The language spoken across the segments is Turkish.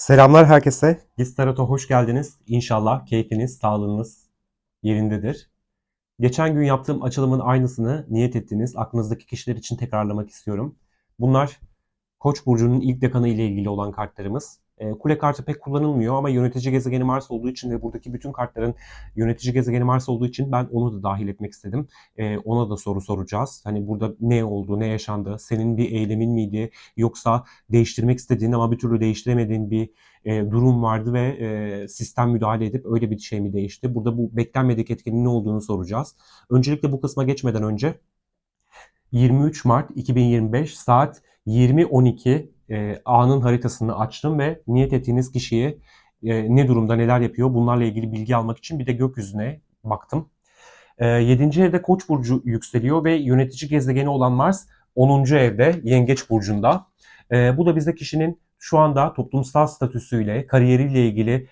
Selamlar herkese. Giz Tarot'a hoş geldiniz. İnşallah keyfiniz, sağlığınız yerindedir. Geçen gün yaptığım açılımın aynısını niyet ettiğiniz aklınızdaki kişiler için tekrarlamak istiyorum. Bunlar Koç burcunun ilk dekanı ile ilgili olan kartlarımız. E, kule kartı pek kullanılmıyor ama yönetici gezegeni Mars olduğu için ve buradaki bütün kartların yönetici gezegeni Mars olduğu için ben onu da dahil etmek istedim. E, ona da soru soracağız. Hani burada ne oldu, ne yaşandı, senin bir eylemin miydi yoksa değiştirmek istediğin ama bir türlü değiştiremediğin bir e, durum vardı ve e, sistem müdahale edip öyle bir şey mi değişti? Burada bu beklenmedik etkinin ne olduğunu soracağız. Öncelikle bu kısma geçmeden önce 23 Mart 2025 saat 20.12 e, anın haritasını açtım ve niyet ettiğiniz kişiye e, ne durumda neler yapıyor bunlarla ilgili bilgi almak için bir de gökyüzüne baktım. E, 7. evde Koç burcu yükseliyor ve yönetici gezegeni olan Mars 10. evde Yengeç burcunda. E, bu da bize kişinin şu anda toplumsal statüsüyle, kariyeriyle ilgili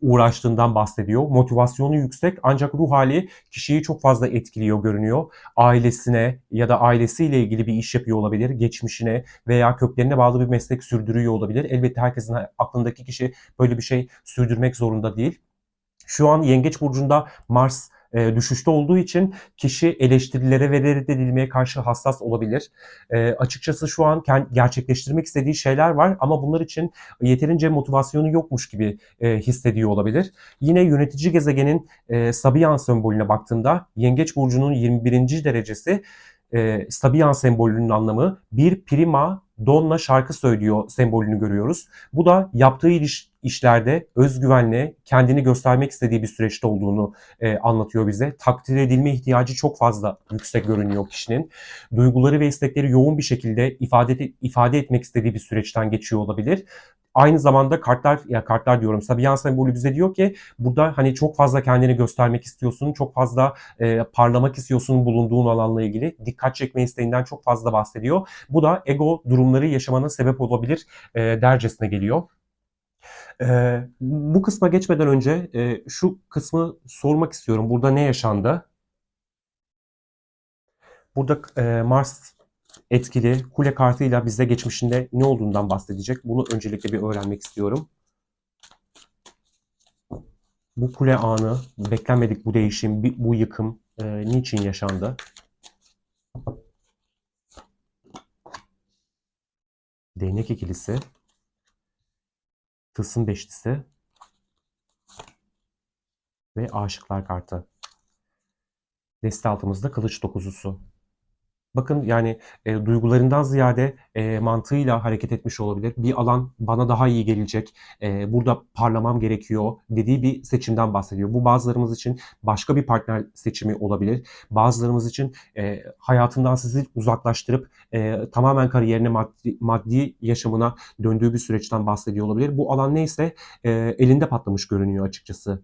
uğraştığından bahsediyor. Motivasyonu yüksek ancak ruh hali kişiyi çok fazla etkiliyor görünüyor. Ailesine ya da ailesiyle ilgili bir iş yapıyor olabilir. Geçmişine veya köklerine bağlı bir meslek sürdürüyor olabilir. Elbette herkesin aklındaki kişi böyle bir şey sürdürmek zorunda değil. Şu an Yengeç Burcu'nda Mars e, düşüşte olduğu için kişi eleştirilere ve reddedilmeye karşı hassas olabilir. E, açıkçası şu an kend, gerçekleştirmek istediği şeyler var ama bunlar için yeterince motivasyonu yokmuş gibi e, hissediyor olabilir. Yine yönetici gezegenin e, Sabian sembolüne baktığında Yengeç Burcu'nun 21. derecesi e, Sabian sembolünün anlamı bir prima donna şarkı söylüyor sembolünü görüyoruz. Bu da yaptığı iş, işlerde özgüvenle kendini göstermek istediği bir süreçte olduğunu e, anlatıyor bize. Takdir edilme ihtiyacı çok fazla yüksek görünüyor kişinin. Duyguları ve istekleri yoğun bir şekilde ifade ifade etmek istediği bir süreçten geçiyor olabilir. Aynı zamanda kartlar ya kartlar diyorum Sabian sembolü bize diyor ki burada hani çok fazla kendini göstermek istiyorsun, çok fazla e, parlamak istiyorsun bulunduğun alanla ilgili dikkat çekme isteğinden çok fazla bahsediyor. Bu da ego durumları yaşamana sebep olabilir e, dercesine geliyor. E, bu kısma geçmeden önce e, şu kısmı sormak istiyorum. Burada ne yaşandı? Burada e, Mars etkili kule kartıyla bize geçmişinde ne olduğundan bahsedecek. Bunu öncelikle bir öğrenmek istiyorum. Bu kule anı, beklenmedik bu değişim, bu yıkım e, niçin yaşandı? Değnek ikilisi, tılsım beşlisi ve aşıklar kartı. Deste altımızda kılıç dokuzusu. Bakın yani e, duygularından ziyade e, mantığıyla hareket etmiş olabilir. Bir alan bana daha iyi gelecek, e, burada parlamam gerekiyor dediği bir seçimden bahsediyor. Bu bazılarımız için başka bir partner seçimi olabilir. Bazılarımız için e, hayatından sizi uzaklaştırıp e, tamamen kariyerine maddi, maddi yaşamına döndüğü bir süreçten bahsediyor olabilir. Bu alan neyse e, elinde patlamış görünüyor açıkçası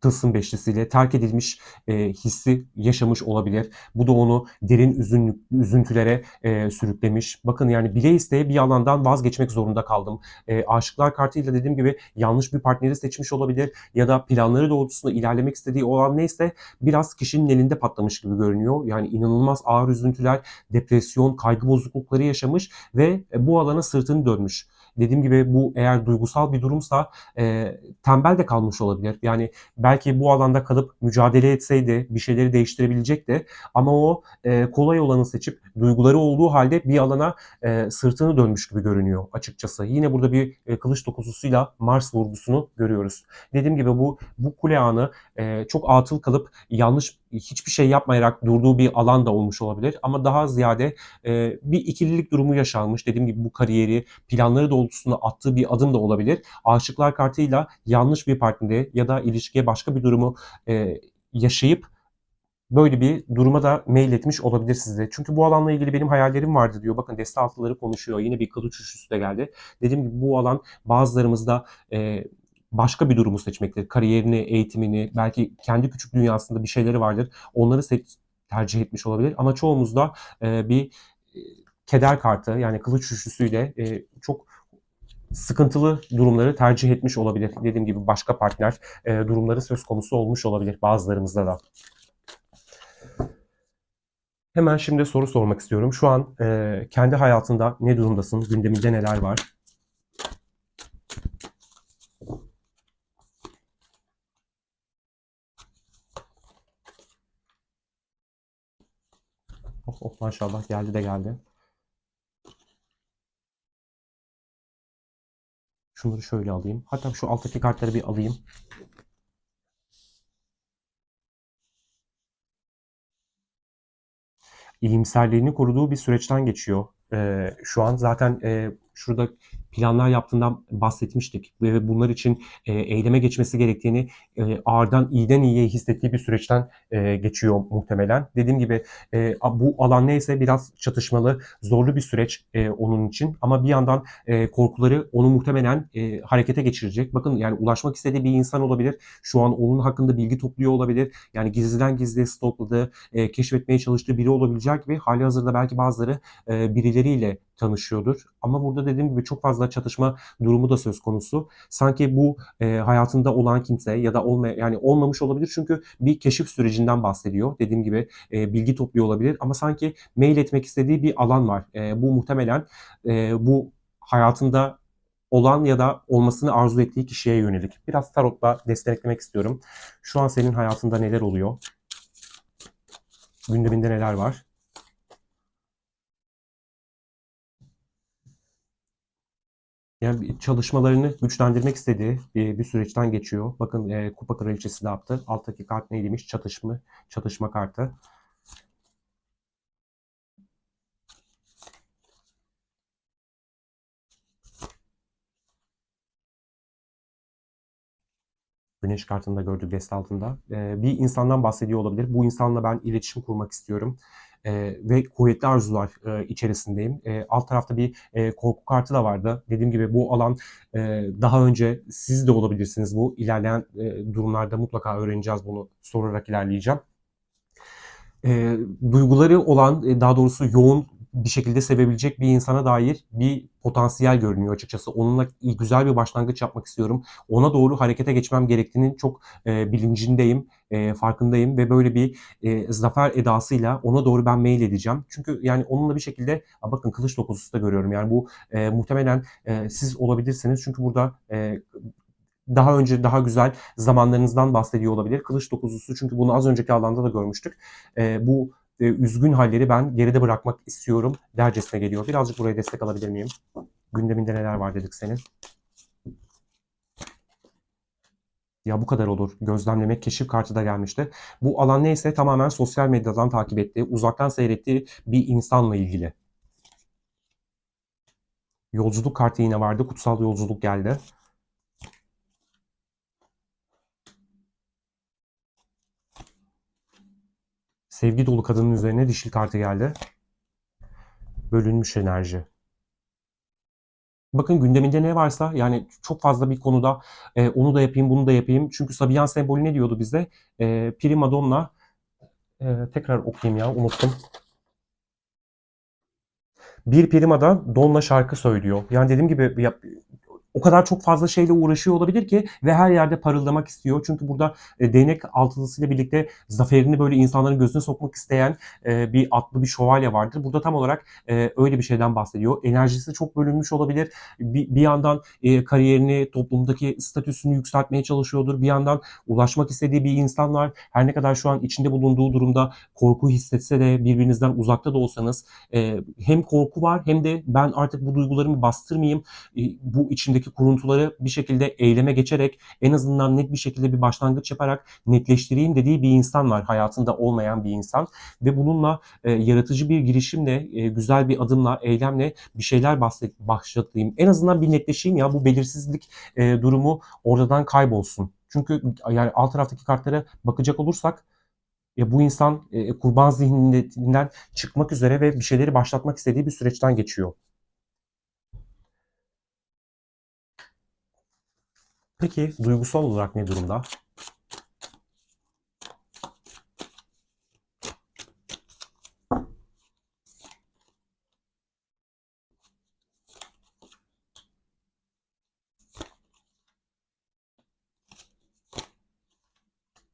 tılsım beşlisiyle terk edilmiş e, hissi yaşamış olabilir. Bu da onu derin üzün, üzüntülere e, sürüklemiş. Bakın yani bile isteye bir alandan vazgeçmek zorunda kaldım. E, aşıklar kartıyla dediğim gibi yanlış bir partneri seçmiş olabilir ya da planları doğrultusunda ilerlemek istediği olan neyse biraz kişinin elinde patlamış gibi görünüyor. Yani inanılmaz ağır üzüntüler, depresyon, kaygı bozuklukları yaşamış ve bu alana sırtını dönmüş dediğim gibi bu eğer duygusal bir durumsa e, tembel de kalmış olabilir. Yani belki bu alanda kalıp mücadele etseydi bir şeyleri değiştirebilecekti. Ama o e, kolay olanı seçip duyguları olduğu halde bir alana e, sırtını dönmüş gibi görünüyor açıkçası. Yine burada bir e, kılıç dokuzusuyla Mars vurgusunu görüyoruz. Dediğim gibi bu bu kule anı e, çok atıl kalıp yanlış hiçbir şey yapmayarak durduğu bir alan da olmuş olabilir. Ama daha ziyade e, bir ikililik durumu yaşanmış. Dediğim gibi bu kariyeri, planları doğrultusunda attığı bir adım da olabilir. Aşıklar kartıyla yanlış bir partneri ya da ilişkiye başka bir durumu e, yaşayıp böyle bir duruma da mail etmiş olabilir size. Çünkü bu alanla ilgili benim hayallerim vardı diyor. Bakın deste altıları konuşuyor. Yine bir kılıç üçlüsü de geldi. Dediğim gibi bu alan bazılarımızda e, başka bir durumu seçmektir. Kariyerini, eğitimini, belki kendi küçük dünyasında bir şeyleri vardır. Onları tercih etmiş olabilir. Ama çoğumuzda e, bir e, keder kartı yani kılıç üçlüsüyle e, çok sıkıntılı durumları tercih etmiş olabilir. Dediğim gibi başka partner e, durumları söz konusu olmuş olabilir bazılarımızda da. Hemen şimdi soru sormak istiyorum. Şu an e, kendi hayatında ne durumdasın? Gündeminde neler var? Oh, oh maşallah geldi de geldi. Şunları şöyle alayım. Hatta şu alttaki kartları bir alayım. İyimserliğini koruduğu bir süreçten geçiyor. Ee, şu an zaten e, şurada planlar yaptığından bahsetmiştik ve bunlar için e, eyleme geçmesi gerektiğini e, ağırdan iyiden iyiye hissettiği bir süreçten e, geçiyor muhtemelen. Dediğim gibi e, bu alan neyse biraz çatışmalı, zorlu bir süreç e, onun için ama bir yandan e, korkuları onu muhtemelen e, harekete geçirecek. Bakın yani ulaşmak istediği bir insan olabilir. Şu an onun hakkında bilgi topluyor olabilir. Yani gizliden gizliye stokladığı, e, keşfetmeye çalıştığı biri olabilecek gibi hali hazırda belki bazıları e, birileriyle tanışıyordur. Ama burada dediğim gibi çok fazla çatışma durumu da söz konusu. Sanki bu e, hayatında olan kimse ya da olmaya yani olmamış olabilir çünkü bir keşif sürecinden bahsediyor. Dediğim gibi e, bilgi topluyor olabilir ama sanki mail etmek istediği bir alan var. E, bu muhtemelen e, bu hayatında olan ya da olmasını arzu ettiği kişiye yönelik. Biraz tarotla desteklemek istiyorum. Şu an senin hayatında neler oluyor? Gündeminde neler var? Yani çalışmalarını güçlendirmek istediği bir, bir süreçten geçiyor. Bakın e, Kupa Kraliçesi de yaptı. Alttaki kart neymiş? Çatışma, çatışma kartı. Güneş kartında gördüğü deste altında. E, bir insandan bahsediyor olabilir. Bu insanla ben iletişim kurmak istiyorum e, ve kuvvetli arzular e, içerisindeyim. E, alt tarafta bir e, korku kartı da vardı. Dediğim gibi bu alan e, daha önce siz de olabilirsiniz. Bu ilerleyen e, durumlarda mutlaka öğreneceğiz bunu sorarak ilerleyeceğim. E, duyguları olan, e, daha doğrusu yoğun bir şekilde sevebilecek bir insana dair bir potansiyel görünüyor açıkçası. Onunla güzel bir başlangıç yapmak istiyorum. Ona doğru harekete geçmem gerektiğinin çok e, bilincindeyim, e, farkındayım ve böyle bir e, zafer edasıyla ona doğru ben mail edeceğim. Çünkü yani onunla bir şekilde bakın kılıç dokuzusu da görüyorum. Yani bu e, muhtemelen e, siz olabilirsiniz. Çünkü burada e, daha önce daha güzel zamanlarınızdan bahsediyor olabilir. Kılıç dokuzusu çünkü bunu az önceki alanda da görmüştük. E, bu e, üzgün halleri ben geride bırakmak istiyorum dercesine geliyor. Birazcık buraya destek alabilir miyim? Gündeminde neler var dedik senin. Ya bu kadar olur. Gözlemlemek, keşif kartı da gelmişti. Bu alan neyse tamamen sosyal medyadan takip ettiği, uzaktan seyrettiği bir insanla ilgili. Yolculuk kartı yine vardı. Kutsal yolculuk geldi. Sevgi dolu kadının üzerine dişil kartı geldi. Bölünmüş enerji. Bakın gündeminde ne varsa yani çok fazla bir konuda e, onu da yapayım bunu da yapayım. Çünkü Sabiyan sembolü ne diyordu bize? E, Prima Donna e, tekrar okuyayım ya unuttum. Bir primada Donna şarkı söylüyor. Yani dediğim gibi ya, o kadar çok fazla şeyle uğraşıyor olabilir ki ve her yerde parıldamak istiyor. Çünkü burada e, değnek altılısıyla birlikte zaferini böyle insanların gözüne sokmak isteyen e, bir atlı bir şövalye vardır. Burada tam olarak e, öyle bir şeyden bahsediyor. Enerjisi çok bölünmüş olabilir. Bir, bir yandan e, kariyerini, toplumdaki statüsünü yükseltmeye çalışıyordur. Bir yandan ulaşmak istediği bir insan var. Her ne kadar şu an içinde bulunduğu durumda korku hissetse de birbirinizden uzakta da olsanız e, hem korku var hem de ben artık bu duygularımı bastırmayayım. E, bu içindeki içindeki kuruntuları bir şekilde eyleme geçerek en azından net bir şekilde bir başlangıç yaparak netleştireyim dediği bir insan var. Hayatında olmayan bir insan ve bununla e, yaratıcı bir girişimle, e, güzel bir adımla, eylemle bir şeyler başlatayım. En azından bir netleşeyim ya bu belirsizlik e, durumu oradan kaybolsun. Çünkü yani alt taraftaki kartlara bakacak olursak ya bu insan e, kurban zihninden çıkmak üzere ve bir şeyleri başlatmak istediği bir süreçten geçiyor. Peki duygusal olarak ne durumda?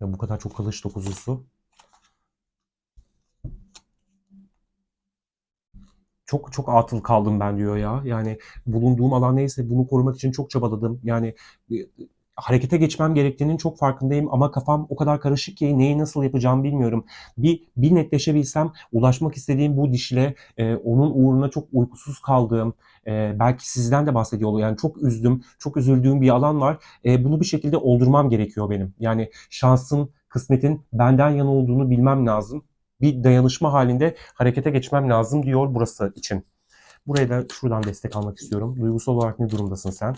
Ya bu kadar çok kılıç dokuzusu. Çok çok atıl kaldım ben diyor ya. Yani bulunduğum alan neyse bunu korumak için çok çabaladım. Yani harekete geçmem gerektiğinin çok farkındayım ama kafam o kadar karışık ki neyi nasıl yapacağımı bilmiyorum. Bir, bir netleşebilsem ulaşmak istediğim bu dişle e, onun uğruna çok uykusuz kaldığım, e, belki sizden de bahsediyor yani çok üzdüm, çok üzüldüğüm bir alan var. E, bunu bir şekilde oldurmam gerekiyor benim. Yani şansın, kısmetin benden yana olduğunu bilmem lazım. Bir dayanışma halinde harekete geçmem lazım diyor burası için. Buraya da şuradan destek almak istiyorum. Duygusal olarak ne durumdasın sen?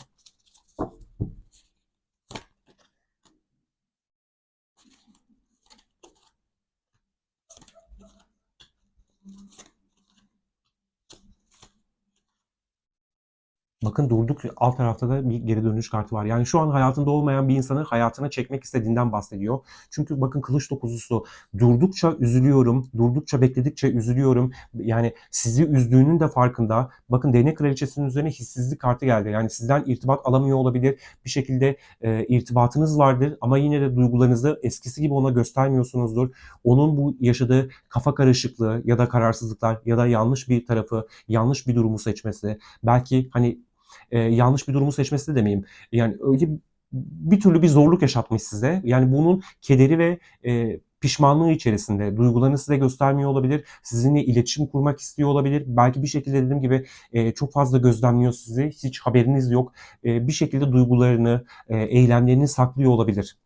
Bakın durduk alt tarafta da bir geri dönüş kartı var. Yani şu an hayatında olmayan bir insanı hayatına çekmek istediğinden bahsediyor. Çünkü bakın kılıç dokuzusu durdukça üzülüyorum, durdukça bekledikçe üzülüyorum. Yani sizi üzdüğünün de farkında. Bakın değnek kraliçesinin üzerine hissizlik kartı geldi. Yani sizden irtibat alamıyor olabilir. Bir şekilde e, irtibatınız vardır ama yine de duygularınızı eskisi gibi ona göstermiyorsunuzdur. Onun bu yaşadığı kafa karışıklığı ya da kararsızlıklar ya da yanlış bir tarafı, yanlış bir durumu seçmesi, belki hani e, yanlış bir durumu seçmesi de demeyeyim. Yani öyle bir türlü bir zorluk yaşatmış size. Yani bunun kederi ve e, pişmanlığı içerisinde duygularını size göstermiyor olabilir. Sizinle iletişim kurmak istiyor olabilir. Belki bir şekilde dediğim gibi e, çok fazla gözlemliyor sizi. Hiç haberiniz yok. E, bir şekilde duygularını, e, eylemlerini saklıyor olabilir.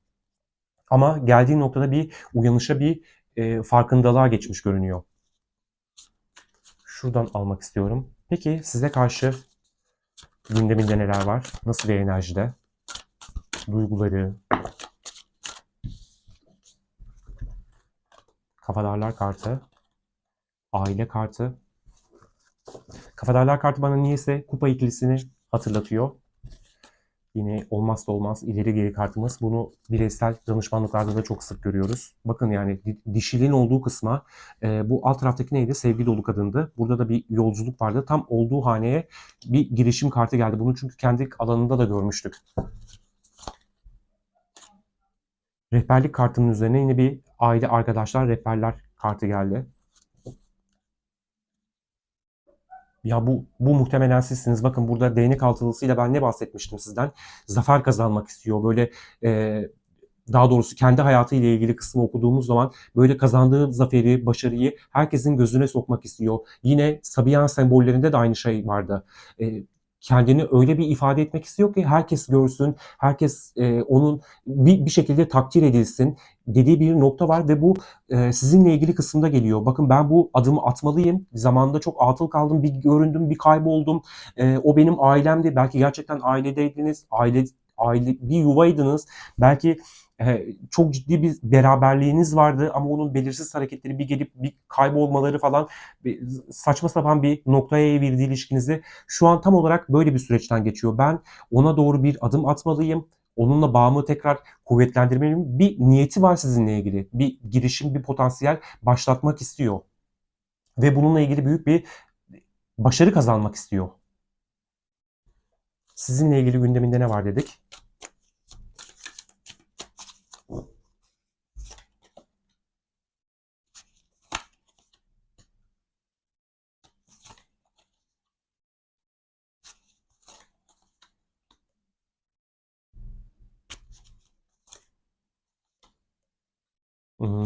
Ama geldiği noktada bir uyanışa, bir e, farkındalığa geçmiş görünüyor. Şuradan almak istiyorum. Peki size karşı Gündeminde neler var? Nasıl bir enerjide? Duyguları. Kafadarlar kartı. Aile kartı. Kafadarlar kartı bana niyeyse kupa ikilisini hatırlatıyor. Yine olmazsa olmaz ileri geri kartımız. Bunu bireysel danışmanlıklarda da çok sık görüyoruz. Bakın yani dişilin olduğu kısma e, bu alt taraftaki neydi? Sevgi dolu kadındı. Burada da bir yolculuk vardı. Tam olduğu haneye bir girişim kartı geldi. Bunu çünkü kendi alanında da görmüştük. Rehberlik kartının üzerine yine bir aile arkadaşlar rehberler kartı geldi. Ya bu bu muhtemelen sizsiniz. Bakın burada değnek altılısıyla ben ne bahsetmiştim sizden? Zafer kazanmak istiyor. Böyle e, daha doğrusu kendi hayatı ile ilgili kısmı okuduğumuz zaman böyle kazandığı zaferi, başarıyı herkesin gözüne sokmak istiyor. Yine Sabiyan sembollerinde de aynı şey vardı. E, kendini öyle bir ifade etmek istiyor ki herkes görsün, herkes e, onun bir, bir şekilde takdir edilsin dediği bir nokta var ve bu e, sizinle ilgili kısımda geliyor. Bakın ben bu adımı atmalıyım. Zamanında çok atıl kaldım, bir göründüm, bir kayboldum. E, o benim ailemdi. Belki gerçekten ailedeydiniz, aile aile bir yuvaydınız. Belki çok ciddi bir beraberliğiniz vardı ama onun belirsiz hareketleri bir gelip bir kaybolmaları falan bir saçma sapan bir noktaya evirdi ilişkinizi. Şu an tam olarak böyle bir süreçten geçiyor. Ben ona doğru bir adım atmalıyım. Onunla bağımı tekrar kuvvetlendirmeliyim. Bir niyeti var sizinle ilgili. Bir girişim, bir potansiyel başlatmak istiyor. Ve bununla ilgili büyük bir başarı kazanmak istiyor. Sizinle ilgili gündeminde ne var dedik?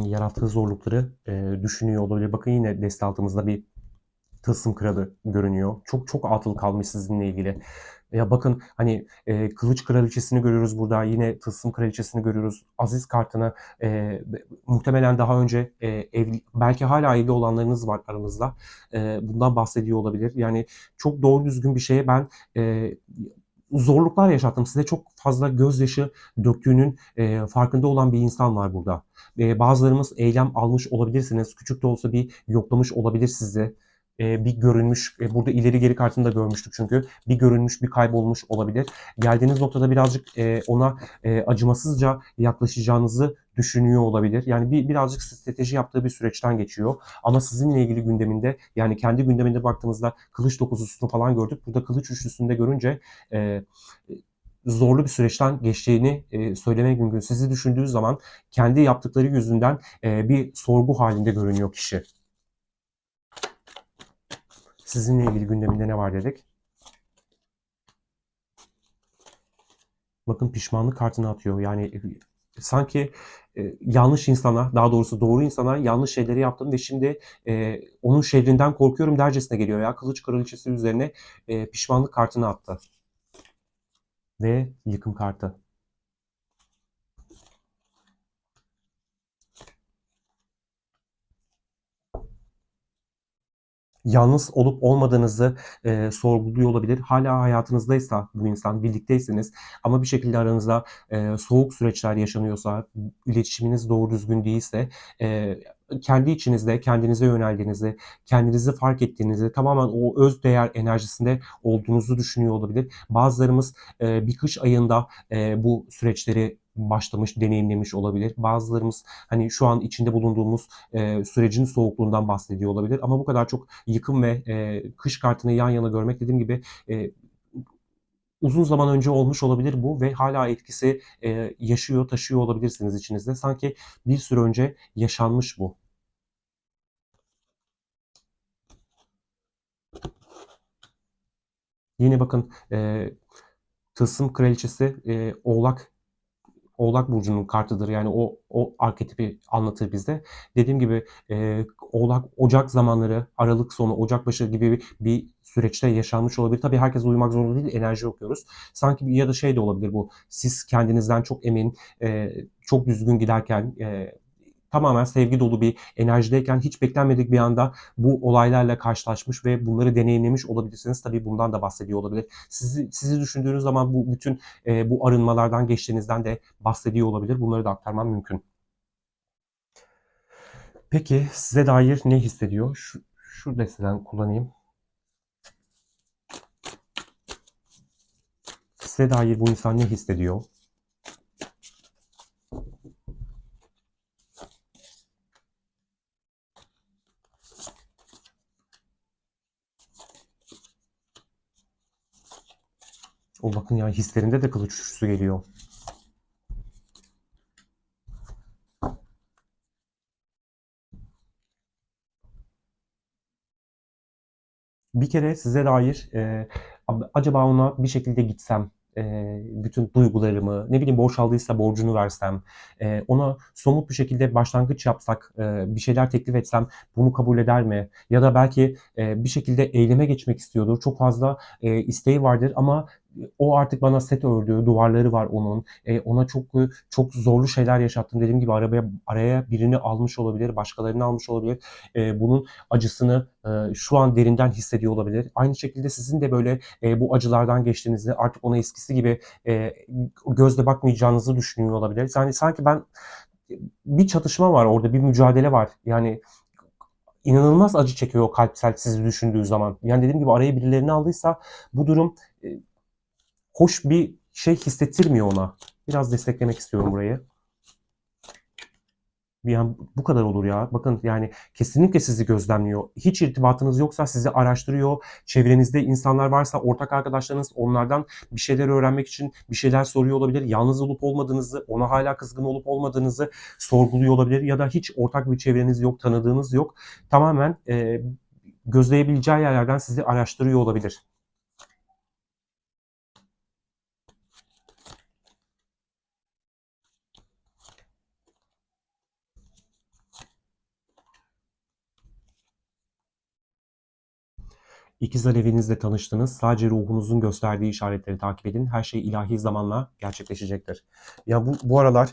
Yarattığı zorlukları e, düşünüyor olabilir. Bakın yine deste altımızda bir tılsım kralı görünüyor. Çok çok atıl kalmış sizinle ilgili. Ya bakın hani e, kılıç kraliçesini görüyoruz burada. Yine tılsım kraliçesini görüyoruz. Aziz kartını e, muhtemelen daha önce e, evli, belki hala evli olanlarınız var aranızda. E, bundan bahsediyor olabilir. Yani çok doğru düzgün bir şeye ben e, zorluklar yaşattım. Size çok fazla gözyaşı döktüğünün e, farkında olan bir insan var burada. E, bazılarımız eylem almış olabilirsiniz. Küçük de olsa bir yoklamış olabilir sizi. E, bir görünmüş, e, burada ileri geri kartını da görmüştük çünkü. Bir görünmüş, bir kaybolmuş olabilir. Geldiğiniz noktada birazcık e, ona e, acımasızca yaklaşacağınızı düşünüyor olabilir. Yani bir birazcık strateji yaptığı bir süreçten geçiyor. Ama sizinle ilgili gündeminde yani kendi gündeminde baktığımızda kılıç dokuzusunu falan gördük. Burada kılıç üçlüsünde görünce zorlu bir süreçten geçtiğini söylemek mümkün. Sizi düşündüğü zaman kendi yaptıkları yüzünden bir sorgu halinde görünüyor kişi. Sizinle ilgili gündeminde ne var dedik? Bakın pişmanlık kartını atıyor. Yani e, sanki e, yanlış insana, daha doğrusu doğru insana yanlış şeyleri yaptım ve şimdi e, onun şerrinden korkuyorum dercesine geliyor ya. Kılıç kraliçesi üzerine e, pişmanlık kartını attı. Ve yıkım kartı. Yalnız olup olmadığınızı e, sorguluyor olabilir. Hala hayatınızdaysa bu insan, birlikteyseniz ama bir şekilde aranızda e, soğuk süreçler yaşanıyorsa, iletişiminiz doğru düzgün değilse, e, kendi içinizde kendinize yöneldiğinizi, kendinizi fark ettiğinizi, tamamen o öz değer enerjisinde olduğunuzu düşünüyor olabilir. Bazılarımız e, bir kış ayında e, bu süreçleri başlamış, deneyimlemiş olabilir. Bazılarımız hani şu an içinde bulunduğumuz e, sürecin soğukluğundan bahsediyor olabilir. Ama bu kadar çok yıkım ve e, kış kartını yan yana görmek dediğim gibi e, uzun zaman önce olmuş olabilir bu ve hala etkisi e, yaşıyor, taşıyor olabilirsiniz içinizde. Sanki bir süre önce yaşanmış bu. Yine bakın e, Tılsım Kraliçesi e, Oğlak Oğlak Burcu'nun kartıdır. Yani o, o arketipi anlatır bizde. Dediğim gibi e, Oğlak Ocak zamanları, Aralık sonu, Ocak başı gibi bir, bir süreçte yaşanmış olabilir. Tabii herkes uyumak zorunda değil, enerji okuyoruz. Sanki ya da şey de olabilir bu. Siz kendinizden çok emin, e, çok düzgün giderken, e, tamamen sevgi dolu bir enerjideyken hiç beklenmedik bir anda bu olaylarla karşılaşmış ve bunları deneyimlemiş olabilirsiniz. Tabii bundan da bahsediyor olabilir. Sizi, sizi düşündüğünüz zaman bu bütün e, bu arınmalardan geçtiğinizden de bahsediyor olabilir. Bunları da aktarmam mümkün. Peki size dair ne hissediyor? Şu, şu desteden kullanayım. Size dair bu insan ne hissediyor? O bakın ya hislerinde de kılıç üçlüsü geliyor. Bir kere size dair e, acaba ona bir şekilde gitsem, e, bütün duygularımı, ne bileyim boşaldıysa borcunu versem, e, ona somut bir şekilde başlangıç yapsak, e, bir şeyler teklif etsem bunu kabul eder mi? Ya da belki e, bir şekilde eyleme geçmek istiyordur. Çok fazla e, isteği vardır ama o artık bana set ördü, duvarları var onun. E, ona çok çok zorlu şeyler yaşattım. Dediğim gibi arabaya araya birini almış olabilir, başkalarını almış olabilir. E, bunun acısını e, şu an derinden hissediyor olabilir. Aynı şekilde sizin de böyle e, bu acılardan geçtiğinizde artık ona eskisi gibi e, gözle bakmayacağınızı düşünüyor olabilir. Yani sanki ben bir çatışma var orada, bir mücadele var. Yani inanılmaz acı çekiyor o kalpsel sizi düşündüğü zaman. Yani dediğim gibi araya birilerini aldıysa bu durum hoş bir şey hissettirmiyor ona. Biraz desteklemek istiyorum burayı. Bir an bu kadar olur ya. Bakın yani kesinlikle sizi gözlemliyor. Hiç irtibatınız yoksa sizi araştırıyor. Çevrenizde insanlar varsa ortak arkadaşlarınız onlardan bir şeyler öğrenmek için bir şeyler soruyor olabilir. Yalnız olup olmadığınızı, ona hala kızgın olup olmadığınızı sorguluyor olabilir. Ya da hiç ortak bir çevreniz yok, tanıdığınız yok. Tamamen e, gözleyebileceği yerlerden sizi araştırıyor olabilir. İkizler evinizle tanıştınız. Sadece ruhunuzun gösterdiği işaretleri takip edin. Her şey ilahi zamanla gerçekleşecektir. Ya bu, bu aralar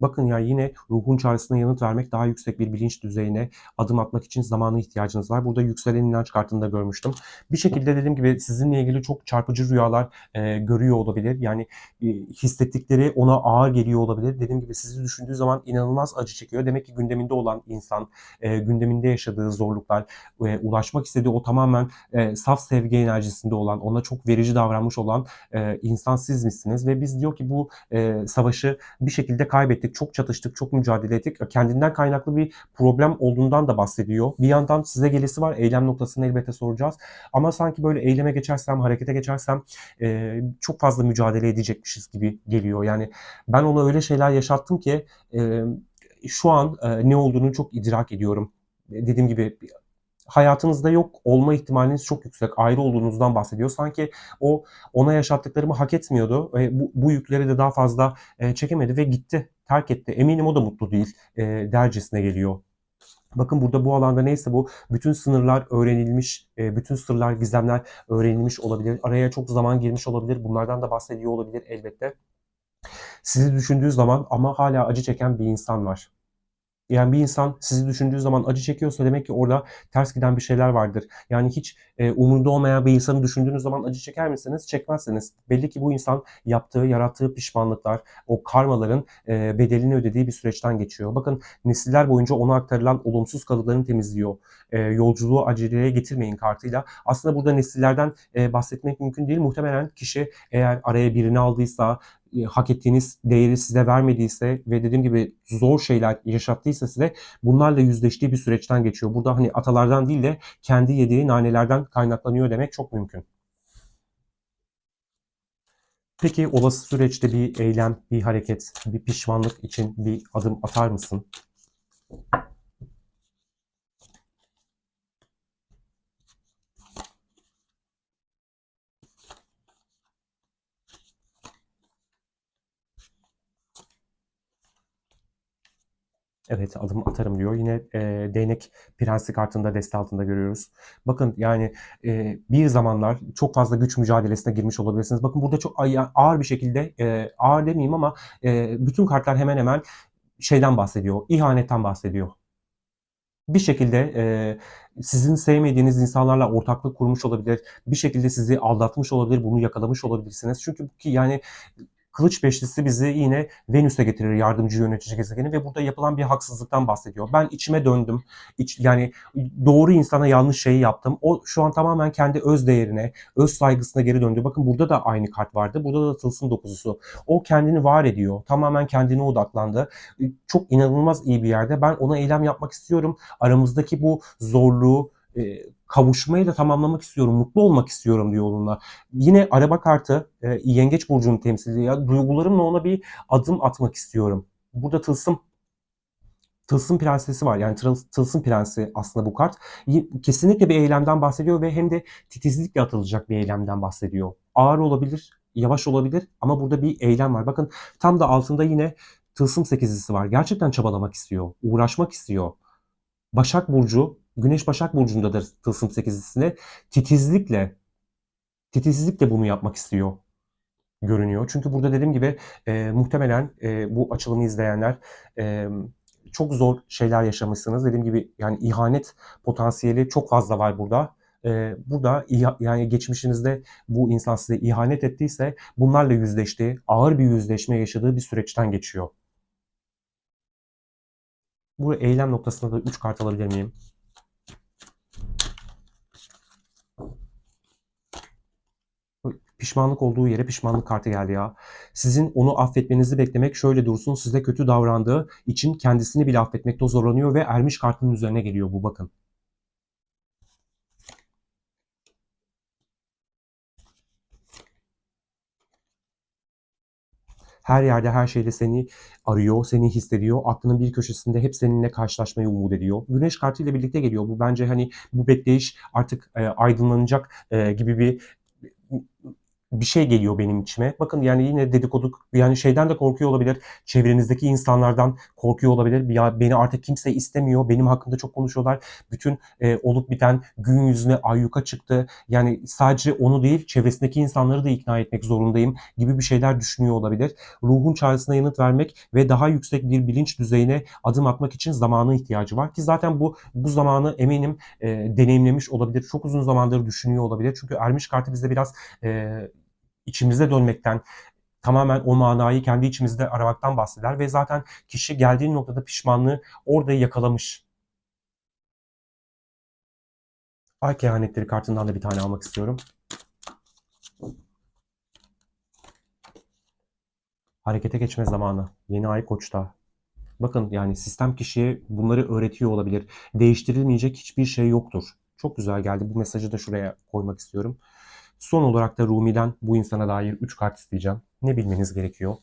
Bakın ya yine ruhun çağrısına yanıt vermek daha yüksek bir bilinç düzeyine adım atmak için zamana ihtiyacınız var. Burada yükselen inanç kartını da görmüştüm. Bir şekilde dediğim gibi sizinle ilgili çok çarpıcı rüyalar e, görüyor olabilir. Yani e, hissettikleri ona ağır geliyor olabilir. Dediğim gibi sizi düşündüğü zaman inanılmaz acı çekiyor. Demek ki gündeminde olan insan, e, gündeminde yaşadığı zorluklar, e, ulaşmak istediği o tamamen e, saf sevgi enerjisinde olan, ona çok verici davranmış olan e, insan sizmişsiniz. Ve biz diyor ki bu e, savaşı bir şekilde kaybettik ettik, çok çatıştık, çok mücadele ettik. Kendinden kaynaklı bir problem olduğundan da bahsediyor. Bir yandan size gelisi var. Eylem noktasını elbette soracağız. Ama sanki böyle eyleme geçersem, harekete geçersem e, çok fazla mücadele edecekmişiz gibi geliyor. Yani ben ona öyle şeyler yaşattım ki e, şu an e, ne olduğunu çok idrak ediyorum. Dediğim gibi hayatınızda yok olma ihtimaliniz çok yüksek. Ayrı olduğunuzdan bahsediyor. Sanki o ona yaşattıklarımı hak etmiyordu ve bu, bu yükleri de daha fazla e, çekemedi ve gitti, terk etti. Eminim o da mutlu değil e, dercesine geliyor. Bakın burada bu alanda neyse bu bütün sınırlar öğrenilmiş, e, bütün sırlar, gizemler öğrenilmiş olabilir. Araya çok zaman girmiş olabilir. Bunlardan da bahsediyor olabilir elbette. Sizi düşündüğü zaman ama hala acı çeken bir insan var. Yani bir insan sizi düşündüğü zaman acı çekiyorsa demek ki orada ters giden bir şeyler vardır. Yani hiç e, umurunda olmayan bir insanı düşündüğünüz zaman acı çeker misiniz? Çekmezsiniz. Belli ki bu insan yaptığı, yarattığı pişmanlıklar, o karmaların e, bedelini ödediği bir süreçten geçiyor. Bakın nesiller boyunca ona aktarılan olumsuz kalıplarını temizliyor. E, yolculuğu aceleye getirmeyin kartıyla. Aslında burada nesillerden e, bahsetmek mümkün değil. Muhtemelen kişi eğer araya birini aldıysa, e, hak ettiğiniz değeri size vermediyse ve dediğim gibi zor şeyler yaşattıysa size bunlarla yüzleştiği bir süreçten geçiyor. Burada hani atalardan değil de kendi yediği nanelerden kaynaklanıyor demek çok mümkün. Peki olası süreçte bir eylem, bir hareket, bir pişmanlık için bir adım atar mısın? Evet adım atarım diyor. Yine e, değnek prensi kartında deste altında görüyoruz. Bakın yani e, bir zamanlar çok fazla güç mücadelesine girmiş olabilirsiniz. Bakın burada çok ağır bir şekilde e, ağır demeyeyim ama e, bütün kartlar hemen hemen şeyden bahsediyor. İhanetten bahsediyor. Bir şekilde e, sizin sevmediğiniz insanlarla ortaklık kurmuş olabilir. Bir şekilde sizi aldatmış olabilir. Bunu yakalamış olabilirsiniz. Çünkü ki yani Kılıç beşlisi bizi yine Venüs'e getirir yardımcı yönetici gezegeni ve burada yapılan bir haksızlıktan bahsediyor. Ben içime döndüm. İç, yani doğru insana yanlış şeyi yaptım. O şu an tamamen kendi öz değerine, öz saygısına geri döndü. Bakın burada da aynı kart vardı. Burada da tılsım dokuzusu. O kendini var ediyor. Tamamen kendine odaklandı. Çok inanılmaz iyi bir yerde. Ben ona eylem yapmak istiyorum. Aramızdaki bu zorluğu, e, kavuşmayı da tamamlamak istiyorum, mutlu olmak istiyorum diyor onunla. Yine araba kartı e, yengeç burcunu temsil ediyor. Ya, duygularımla ona bir adım atmak istiyorum. Burada tılsım Tılsım Prensesi var. Yani Tılsım Prensi aslında bu kart. Kesinlikle bir eylemden bahsediyor ve hem de titizlikle atılacak bir eylemden bahsediyor. Ağır olabilir, yavaş olabilir ama burada bir eylem var. Bakın tam da altında yine Tılsım sekizlisi var. Gerçekten çabalamak istiyor, uğraşmak istiyor. Başak Burcu Güneş Başak Burcu'ndadır tılsım sekizlisine. Titizlikle titizlikle bunu yapmak istiyor görünüyor. Çünkü burada dediğim gibi e, muhtemelen e, bu açılımı izleyenler e, çok zor şeyler yaşamışsınız. Dediğim gibi yani ihanet potansiyeli çok fazla var burada. E, burada yani geçmişinizde bu insan size ihanet ettiyse bunlarla yüzleştiği, ağır bir yüzleşme yaşadığı bir süreçten geçiyor. Bu eylem noktasında da 3 kart alabilir miyim? Pişmanlık olduğu yere pişmanlık kartı geldi ya. Sizin onu affetmenizi beklemek şöyle dursun. Size kötü davrandığı için kendisini bile affetmekte zorlanıyor ve ermiş kartının üzerine geliyor bu bakın. Her yerde her şeyde seni arıyor, seni hissediyor. Aklının bir köşesinde hep seninle karşılaşmayı umut ediyor. Güneş kartıyla birlikte geliyor. Bu bence hani bu bekleyiş artık e, aydınlanacak e, gibi bir bir şey geliyor benim içime. Bakın yani yine dedikodu yani şeyden de korkuyor olabilir. Çevrenizdeki insanlardan korkuyor olabilir. Ya beni artık kimse istemiyor. Benim hakkında çok konuşuyorlar. Bütün e, olup biten gün yüzüne ayyuka çıktı. Yani sadece onu değil çevresindeki insanları da ikna etmek zorundayım gibi bir şeyler düşünüyor olabilir. Ruhun çağrısına yanıt vermek ve daha yüksek bir bilinç düzeyine adım atmak için zamanı ihtiyacı var ki zaten bu bu zamanı eminim e, deneyimlemiş olabilir. Çok uzun zamandır düşünüyor olabilir. Çünkü Ermiş kartı bizde biraz e, içimizde dönmekten, tamamen o manayı kendi içimizde aramaktan bahseder ve zaten kişi geldiği noktada pişmanlığı orada yakalamış. Ay kehanetleri kartından da bir tane almak istiyorum. Harekete geçme zamanı. Yeni ay koçta. Bakın yani sistem kişiye bunları öğretiyor olabilir. Değiştirilmeyecek hiçbir şey yoktur. Çok güzel geldi. Bu mesajı da şuraya koymak istiyorum. Son olarak da Rumi'den bu insana dair 3 kart isteyeceğim. Ne bilmeniz gerekiyor?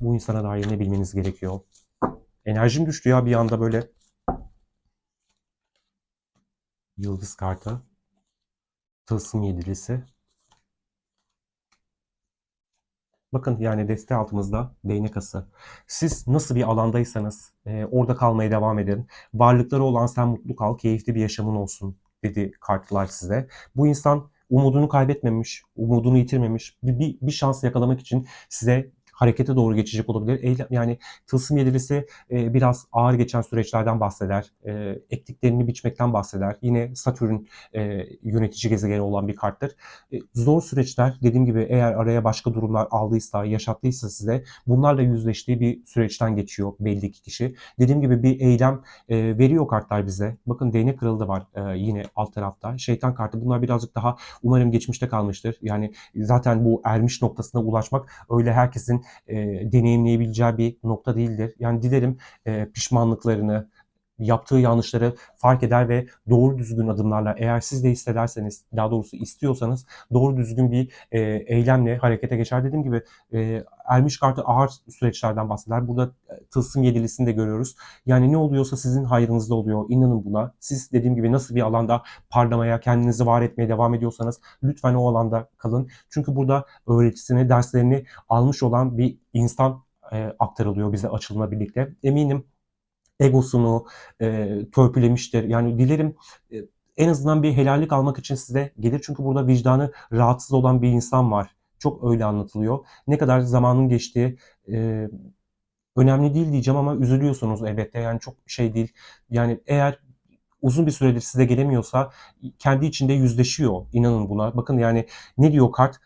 Bu insana dair ne bilmeniz gerekiyor? Enerjim düştü ya bir anda böyle. Yıldız kartı. Tılsım yedilisi. Bakın yani deste altımızda değnek ası. Siz nasıl bir alandaysanız e, orada kalmaya devam edin. Varlıkları olan sen mutlu kal, keyifli bir yaşamın olsun dedi kartlar size. Bu insan umudunu kaybetmemiş, umudunu yitirmemiş. Bir, bir, bir şans yakalamak için size harekete doğru geçecek olabilir. Yani tılsım yedilisi e, biraz ağır geçen süreçlerden bahseder. E, ektiklerini biçmekten bahseder. Yine Satürn e, yönetici gezegeni olan bir karttır. E, zor süreçler dediğim gibi eğer araya başka durumlar aldıysa, yaşattıysa size bunlarla yüzleştiği bir süreçten geçiyor belli ki kişi. Dediğim gibi bir eylem e, veriyor kartlar bize. Bakın değnek kralı da var e, yine alt tarafta. Şeytan kartı bunlar birazcık daha umarım geçmişte kalmıştır. Yani zaten bu ermiş noktasına ulaşmak öyle herkesin e, deneyimleyebileceği bir nokta değildir. Yani dilerim e, pişmanlıklarını, yaptığı yanlışları fark eder ve doğru düzgün adımlarla eğer siz de hissederseniz daha doğrusu istiyorsanız doğru düzgün bir e, eylemle harekete geçer. Dediğim gibi e, Ermiş kartı ağır süreçlerden bahseder. Burada e, tılsım yedilisini de görüyoruz. Yani ne oluyorsa sizin hayrınızda oluyor. İnanın buna. Siz dediğim gibi nasıl bir alanda parlamaya, kendinizi var etmeye devam ediyorsanız lütfen o alanda kalın. Çünkü burada öğretisini, derslerini almış olan bir insan e, aktarılıyor bize açılma birlikte. Eminim egosunu e, törpülemiştir. Yani dilerim e, en azından bir helallik almak için size gelir. Çünkü burada vicdanı rahatsız olan bir insan var. Çok öyle anlatılıyor. Ne kadar zamanın geçtiği e, önemli değil diyeceğim ama üzülüyorsunuz elbette. Yani çok şey değil. Yani eğer uzun bir süredir size gelemiyorsa kendi içinde yüzleşiyor. İnanın buna. Bakın yani ne diyor kart?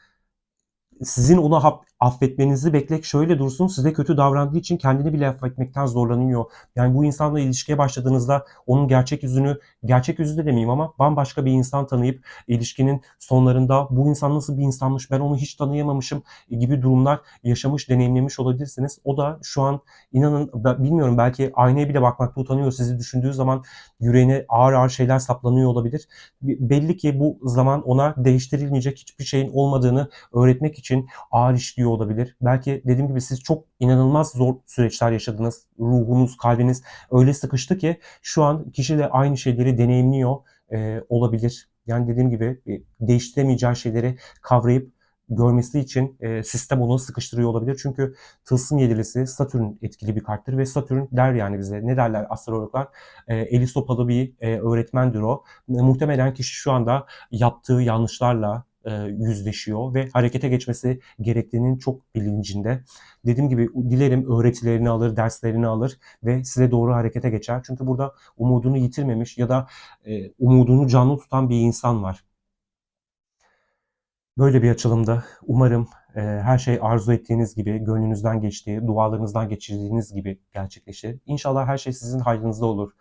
Sizin onu affetmenizi beklek şöyle dursun size kötü davrandığı için kendini bile affetmekten zorlanıyor. Yani bu insanla ilişkiye başladığınızda onun gerçek yüzünü, gerçek yüzü de demeyeyim ama bambaşka bir insan tanıyıp ilişkinin sonlarında bu insan nasıl bir insanmış ben onu hiç tanıyamamışım gibi durumlar yaşamış, deneyimlemiş olabilirsiniz. O da şu an inanın bilmiyorum belki aynaya bile bakmakta utanıyor. Sizi düşündüğü zaman yüreğine ağır ağır şeyler saplanıyor olabilir. Belli ki bu zaman ona değiştirilmeyecek hiçbir şeyin olmadığını öğretmek için ağır işliyor olabilir. Belki dediğim gibi siz çok inanılmaz zor süreçler yaşadınız. Ruhunuz, kalbiniz öyle sıkıştı ki şu an kişi de aynı şeyleri deneyimliyor e, olabilir. Yani dediğim gibi e, değiştiremeyeceği şeyleri kavrayıp görmesi için e, sistem onu sıkıştırıyor olabilir. Çünkü tılsım yedilisi Satürn etkili bir karttır ve Satürn der yani bize ne derler astrologlar? E, eli sopalı bir e, öğretmendir o. E, muhtemelen kişi şu anda yaptığı yanlışlarla, e, yüzleşiyor ve harekete geçmesi gerektiğinin çok bilincinde. Dediğim gibi dilerim öğretilerini alır, derslerini alır ve size doğru harekete geçer. Çünkü burada umudunu yitirmemiş ya da e, umudunu canlı tutan bir insan var. Böyle bir açılımda umarım e, her şey arzu ettiğiniz gibi, gönlünüzden geçtiği, dualarınızdan geçirdiğiniz gibi gerçekleşir. İnşallah her şey sizin hayrınızda olur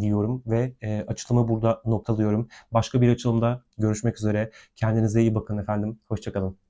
diyorum ve e, açılımı burada noktalıyorum. Başka bir açılımda görüşmek üzere. Kendinize iyi bakın efendim. Hoşçakalın.